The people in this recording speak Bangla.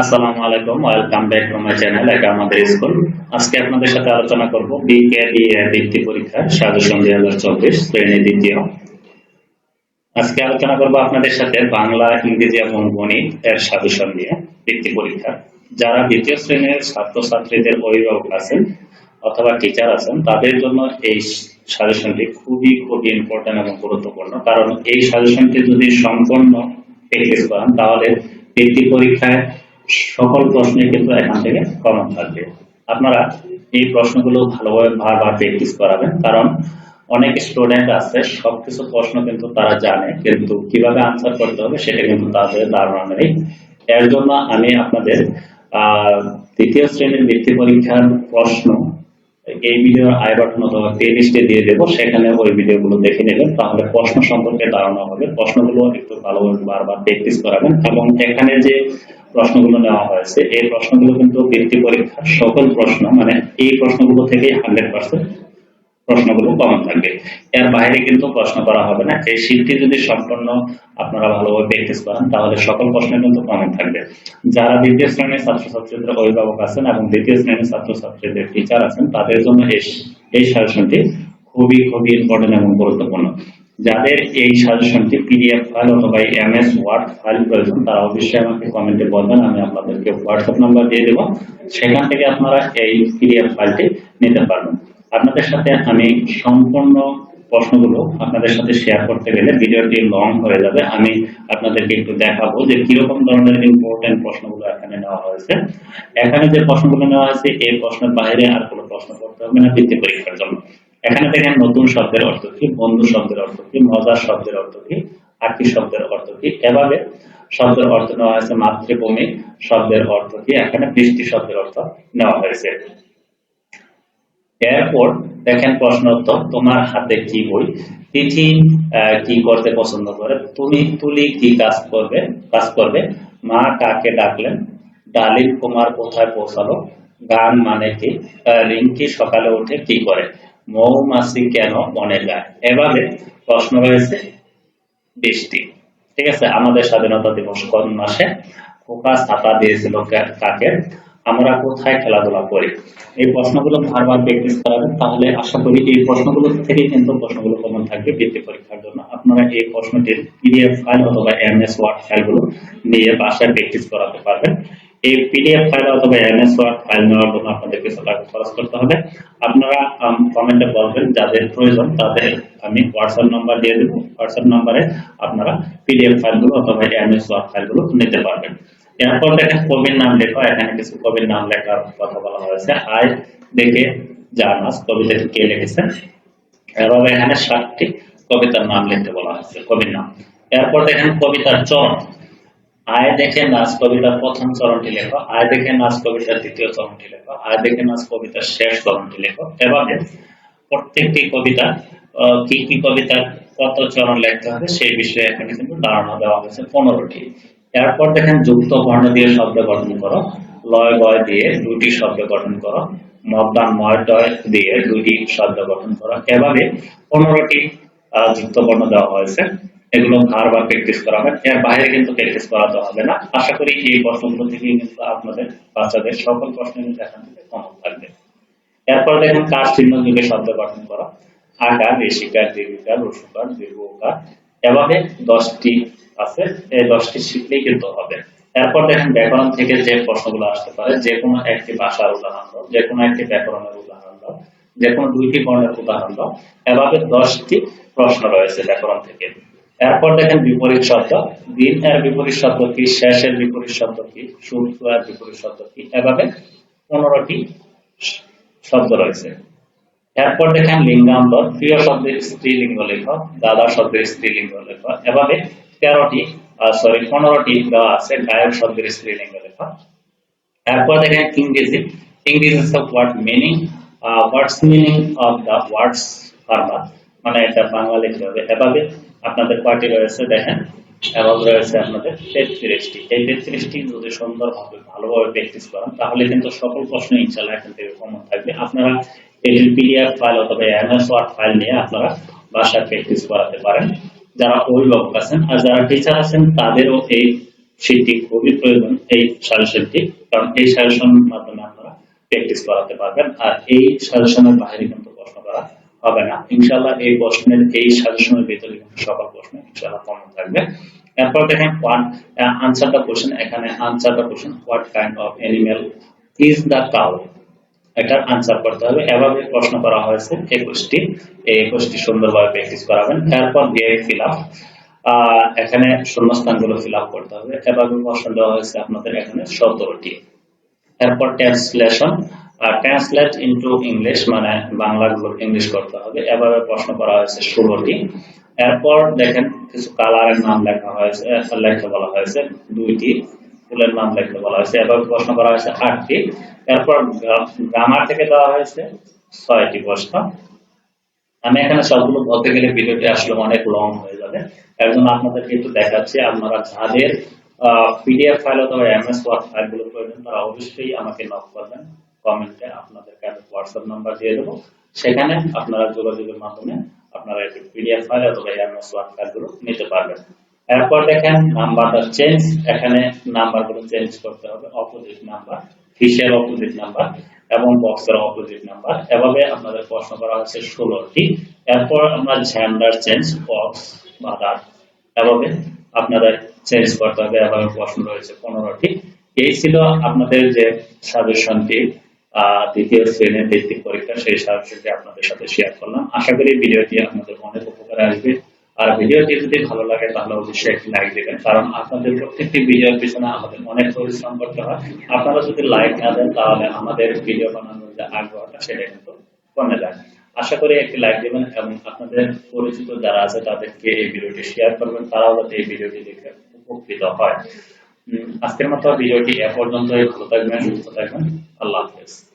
আসসালামু আলাইকুম welcome back to my channel এটা আমাদের স্কুল। আজকে আপনাদের সাথে আলোচনা করব বিকেবি বৃত্তি পরীক্ষার সাজেশন দুই হাজার চব্বিশ, শ্রেণি দ্বিতীয়। আজকে আলোচনা করব আপনাদের সাথে বাংলা, ইংরেজি এবং গণিত এর সাজেশন নিয়ে বৃত্তি পরীক্ষা। যারা দ্বিতীয় শ্রেণির ছাত্রছাত্রীদের অভিভাবক আছেন অথবা টিচার আছেন, তাদের জন্য এই সাজেশনটি খুবই খুবই ইম্পর্টেন্ট এবং গুরুত্বপূর্ণ। কারণ এই সাজেশনটি যদি সম্পূর্ণ প্র্যাকটিস করান, তাহলে বৃত্তি পরীক্ষায় সকল প্রশ্নে কিন্তু এখান থেকে কমন থাকবে। আপনারা এই প্রশ্নগুলো ভালোভাবে বারবার প্র্যাকটিস করাবেন, কারণ অনেক স্টুডেন্ট আছে, সবকিছু প্রশ্ন কিন্তু তারা জানে, কিন্তু কীভাবে আনসার করতে হবে সেটা কিন্তু তাদের ধারণা নেই। এর জন্য আমি আপনাদের তৃতীয় শ্রেণির বৃত্তি পরীক্ষার প্রশ্ন, এই ভিডিও আই বাটন অথবা প্লে লিস্টে দিয়ে দেবো, সেখানে ওই ভিডিওগুলো দেখে নেবেন, তাহলে প্রশ্ন সম্পর্কে ধারণা হবে। প্রশ্নগুলো একটু ভালোভাবে বারবার প্র্যাকটিস করাবেন এবং এখানে যে প্রশ্নগুলো নেওয়া হয়েছে। এই প্রশ্নগুলো কিন্তু বৃত্তি পরীক্ষার সকল প্রশ্ন মানে এই প্রশ্নগুলো থেকে হান্ড্রেড পার্সেন্ট প্রশ্নগুলো কমন থাকবে। এর বাইরে কিন্তু প্রশ্ন করা হবে না। এই শীটটি যদি সম্পূর্ণ আপনারা ভালোভাবে প্র্যাকটিস করেন, তাহলে সকল প্রশ্ন কিন্তু কমন থাকবে। যারা দ্বিতীয় শ্রেণির ছাত্রছাত্রীদের অভিভাবক আছেন এবং দ্বিতীয় শ্রেণির ছাত্রছাত্রীদের টিচার আছেন, তাদের জন্য এই এই সাজেশনটি খুবই খুবই ইম্পর্টেন্ট এবং গুরুত্বপূর্ণ। যাদের এই সাজেশনটি পিডিএফ ফাইল অথবা এমএস ওয়ার্ড ফাইল প্রয়োজন তারা অবশ্যই আমাকে কমেন্টে বলবেন, আমি আপনাদেরকে হোয়াটসঅ্যাপ নাম্বার দিয়ে দেবো। সেখান থেকে আপনারা এই পিডিএফ ফাইলটি নিতে পারবেন। আপনাদের সাথে আমি সম্পূর্ণ প্রশ্নগুলো আপনাদের সাথে শেয়ার করতে গেলে ভিডিওটি লং হয়ে যাবে। আমি আপনাদেরকে একটু দেখাবো যে কীরকম ধরনের ইম্পর্টেন্ট প্রশ্নগুলো এখানে নেওয়া হয়েছে। এখানে যে প্রশ্নগুলো নেওয়া হয়েছে, এই প্রশ্নের বাইরে আর কোনো প্রশ্ন করতে হবে না বৃত্তি পরীক্ষার জন্য। এখানে দেখেন নতুন শব্দের অর্থ কি, বন্ধু শব্দের অর্থ কি, মজার শব্দের অর্থ কি, আকি শব্দের অর্থ কি, এভাবে শব্দের অর্থ নেওয়া হয়েছে, মাতৃভূমি শব্দের অর্থ কি, এখানে বৃষ্টি শব্দের অর্থ নেওয়া হয়েছে। এরপর দেখেন প্রশ্ন উত্তর, তোমার হাতে কি বই? তিথি কি করতে পছন্দ করে? তুমি, তুলি কি কাজ করবে কাজ করবে? মা কাকে ডাকলেন? ডালিম কুমার কোথায় পৌঁছালো? গান মানে কি? রিঙ্কি সকালে উঠে কি করে? মৌমাছি কেন বনে যায় এভাবে প্রশ্ন রয়েছে বৃষ্টি। ঠিক আছে? আমাদের স্বাধীনতা দিবস কোন মাসে? খোকা ছাতা দিয়েছিল কাকে? আমরা কোথায় খেলাধুলা করি? এই প্রশ্নগুলো বারবার প্র্যাকটিস করাবেন, তাহলে আশা করি এই প্রশ্নগুলো থেকে কিন্তু প্রশ্নগুলো কমন থাকবে বৃত্তি পরীক্ষার জন্য। আপনারা এই প্রশ্নটির পিডিএফ ফাইল অথবা এমএস ওয়ার্ড ফাইলগুলো নিয়ে বাসায় প্র্যাকটিস করাতে পারবেন। এই পিডিএফ ফাইল অথবা এমএস ওয়ার্ড ফাইল নেওয়ার জন্য আপনাদের কিছু টাকা খরচ করতে হবে। আপনারা কমেন্টে বলবেন যাদের প্রয়োজন, তাদের আমি হোয়াটসঅ্যাপ নাম্বার দিয়ে দেবো। হোয়াটসঅ্যাপ নাম্বারে আপনারা পিডিএফ ফাইলগুলো অথবা এমএস ওয়ার্ড ফাইলগুলো নিতে পারবেন। এরপর দেখেন কবির নাম লেখো, এখানে কিছু কবির নাম লেখার কথা বলা হয়েছে। আয় দেখে জানাস কবিতাটি কে লিখেছেন এভাবে এখানে সাতটি কবিতার নাম লিখতে বলা হয়েছে, কবির নাম। এরপর দেখেন কবিতার চরণ। আয় দেখে নাচ কবিতার প্রথম চরণটি লেখো, আয় দেখে নাচ কবিতার দ্বিতীয় চরণটি লেখো, আয় দেখে নাচ কবিতার শেষ চরণটি লেখো। এভাবে প্রত্যেকটি কবিতা কি কি কবিতার কত চরণ লিখতে হবে সেই বিষয়ে এখানে কিন্তু ধারণা দেওয়া হয়েছে পনেরোটি। এরপর দেখেন যুক্ত বর্ণ দিয়ে শব্দ গঠন করো, লয় বয় দিয়ে দুটি শব্দ গঠন করো, মদ্দান ময় দিয়ে দুটি শব্দ গঠন করো। এভাবে পনেরোটি যুক্ত বর্ণ দেওয়া হয়েছে। এগুলো বারবার প্র্যাকটিস করা হবে। এর বাইরে কিন্তু প্র্যাকটিস করাতে হবে না। আশা করি এই প্রশ্নগুলো থেকে কিন্তু আপনাদের, বাচ্চাদের সকল প্রশ্ন কিন্তু এখান থেকে কমন থাকবে। এরপর দেখেন, কার চিহ্ন যুগে শব্দ গঠন করা? আকার ঋষিকার দীর্ঘিকার রসুকার দীর্ঘকার এভাবে দশটি আছে। এই দশটি শিখলেই কিন্তু হবে। এরপর দেখেন, ব্যাকরণ থেকে যে প্রশ্নগুলো আসতে পারে, যে কোনো একটি ভাষার উদাহরণ দাও, যে কোনো একটি ব্যাকরণের উদাহরণ দাও, যে কোনো দুইটি বর্ণের উদাহরণ দাও। এভাবে দশটি প্রশ্ন রয়েছে ব্যাকরণ থেকে। এরপর দেখেন বিপরীত শব্দ। দিন এর বিপরীত শব্দ কি, শেষের বিপরীত শব্দ কি সূর্য এর বিপরীত শব্দ কি, এভাবে পনেরোটি শব্দ রয়েছে। এরপর দেখেন লিঙ্গান্তর প্রিয় শব্দের স্ত্রীলিঙ্গ লেখ, দাদা শব্দের স্ত্রীলিঙ্গ লেখ, এভাবে তেরোটি সরি পনেরোটি দেওয়া আছে, গায়ক শব্দের স্ত্রীলিঙ্গ লেখ। এরপর দেখেন ইংরেজি ইংরেজি word meaning what's meaning of the words farmer মানে এটা হবে আপনাদের পার্টি রয়েছে, দেখেন রয়েছে আপনাদের তেত্রিশটি। এই তেত্রিশটি যদি সুন্দরভাবে ভালোভাবে প্র্যাকটিস করেন, তাহলে কিন্তু সকল প্রশ্ন ইনশাল্লাহ এখান থেকে কমন থাকবে। আপনারা পিডিএফ ফাইল অথবা এমএস ওয়ার্ড ফাইল নিয়ে আপনারা বাসায় প্র্যাকটিস করাতে পারেন। যারা অভিভাবক আছেন আর যারা টিচার আছেন, তাদেরও এই সেটি খুবই প্রয়োজন, এই সাজেশনটি কারণ এই সাজেশনের মাধ্যমে আপনারা প্র্যাকটিস করাতে পারবেন। আর এই সাজেশনের বাইরে কিন্তু হবে না। ইনশাআল্লাহ এই প্রশ্নের, এই সাজেশনের ভিতরে কিন্তু সকল প্রশ্ন ইনশাআল্লাহ কমন থাকবে। এরপর দেখেন হোয়াট আনসার দ্য কোশ্চেন এখানে answer the question what kind of animal is the cow এটার আনসার করতে হবে। এভাবে প্রশ্ন করা হয়েছে একুশটি এই একুশটি সুন্দরভাবে প্র্যাকটিস করাবেন। এরপর দিয়ে ফিল আপ এখানে শূন্যস্থানগুলো ফিল আপ করতে হবে। এভাবে প্রশ্ন দেওয়া হয়েছে আপনাদের এখানে সতেরোটি। এরপর ট্রান্সলেশন ট্রান্সলেট ইন্টু ইংলিশ মানে বাংলাগুলো ইংলিশ করতে হবে। এভাবে প্রশ্ন করা হয়েছে ষোলোটি এরপর দেখেন কিছু কালারের নাম লেখা হয়েছে লেখতে বলা হয়েছে দুইটি, ফুলের নাম লিখতে বলা হয়েছে। এভাবে প্রশ্ন করা হয়েছে আটটি। এরপর গ্রামার থেকে দেওয়া হয়েছে ছয়টি প্রশ্ন। আমি এখানে সবগুলো বলতে গেলে ভিডিওটি আসলে অনেক লং হয়ে যাবে। এর জন্য আপনাদেরকে একটু দেখাচ্ছি, আপনারা যাদের পিডিএফ ফাইল অথবা এমএস ওয়ার্ড ফাইলগুলো প্রয়োজন, তারা অবশ্যই আমাকে নক করবেন। কমেন্টে আপনাদেরকে আমি হোয়াটসঅ্যাপ নাম্বার দিয়ে দেবো। সেখানে আপনারা যোগাযোগের মাধ্যমে আপনারা পিডিএফ ফাইল অথবা এমএস ওয়ার্ড ফাইলগুলো নিতে পারবেন। এরপর দেখেন নাম্বারটা চেঞ্জ এখানে নাম্বারগুলো চেঞ্জ করতে হবে। অপোজিট নাম্বার ফিশের অপোজিট নাম্বার এবং বক্সের অপোজিট নাম্বার এভাবে আপনাদের প্রশ্ন করা হচ্ছে ষোলোটি। এরপর আমরা জেন্ডার চেঞ্জ বক্স বাদার এভাবে আপনাদের চেঞ্জ করতে হবে। এভাবে প্রশ্ন রয়েছে পনেরোটি। এই ছিল আপনাদের যে সাজেশনটি দ্বিতীয় শ্রেণির ভিত্তিক পরীক্ষা, সেই সাজেশনটি আপনাদের সাথে শেয়ার করলাম। আশা করি ভিডিওটি আপনাদের অনেক উপকারে আসবে। আর ভিডিওটি যদি ভালো লাগে, তাহলে অবশ্যই একটি লাইক দেবেন। কারণ আপনাদের প্রত্যেকটি ভিডিওর পিছনে আমাদের অনেক পরিশ্রম করতে হয়। আপনারা যদি লাইক না দেন, তাহলে আমাদের ভিডিও বানানোর যে আগ্রহটা, সেটা কিন্তু কমে যায়। আশা করি একটি লাইক দেবেন এবং আপনাদের পরিচিত যারা আছে, তাদেরকে এই ভিডিওটি শেয়ার করবেন। তারাও যাতে এই ভিডিওটি দেখে উপকৃত হয়। আজকের মতো ভিডিওটি এ পর্যন্তই। ভালো থাকবেন, সুস্থ থাকবেন। Allah is.